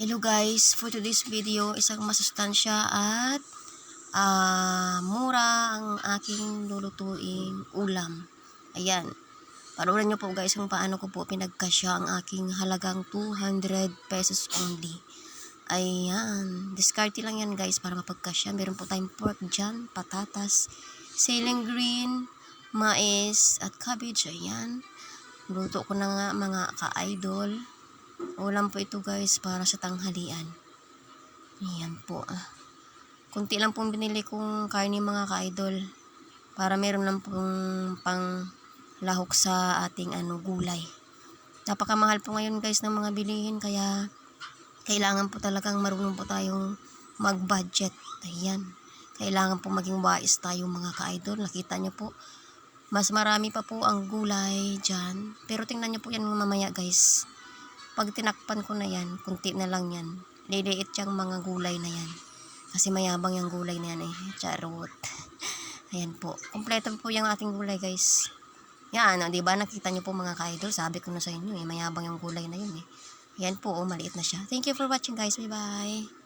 Hello guys, for today's video, isang masustansya at ah mura ang aking lulutuing ulam. Ayan. Panoorin nyo po guys kung paano ko po pinagkasya ang aking halagang 200 pesos only. Ayan. Discarte lang yan guys para mapagkasya. Meron po tayong pork dyan, patatas, ceiling green, mais, at cabbage. Ayan. Luto ko na nga mga ka-idol. Ulam po ito guys para sa tanghalian. Ayan po ah. Kunti lang pong binili kong karne mga ka-idol. Para meron lang pong pang lahok sa ating ano gulay. Napakamahal po ngayon guys ng mga bilihin kaya kailangan po talagang marunong po tayong mag-budget. Ayan. Kailangan po maging wais tayo mga ka-idol. Nakita niyo po, mas marami pa po ang gulay dyan. Pero tingnan niyo po yan mamaya guys pag tinakpan ko na yan, kunti na lang yan. Liliit yung mga gulay na yan. Kasi mayabang yung gulay na yan eh. Charot. Ayan po. Kompleto po yung ating gulay guys. Yan, oh, di ba nakita niyo po mga ka-idol? Sabi ko na sa inyo eh, mayabang yung gulay na yun eh. Yan po, oh, maliit na siya. Thank you for watching guys. Bye-bye.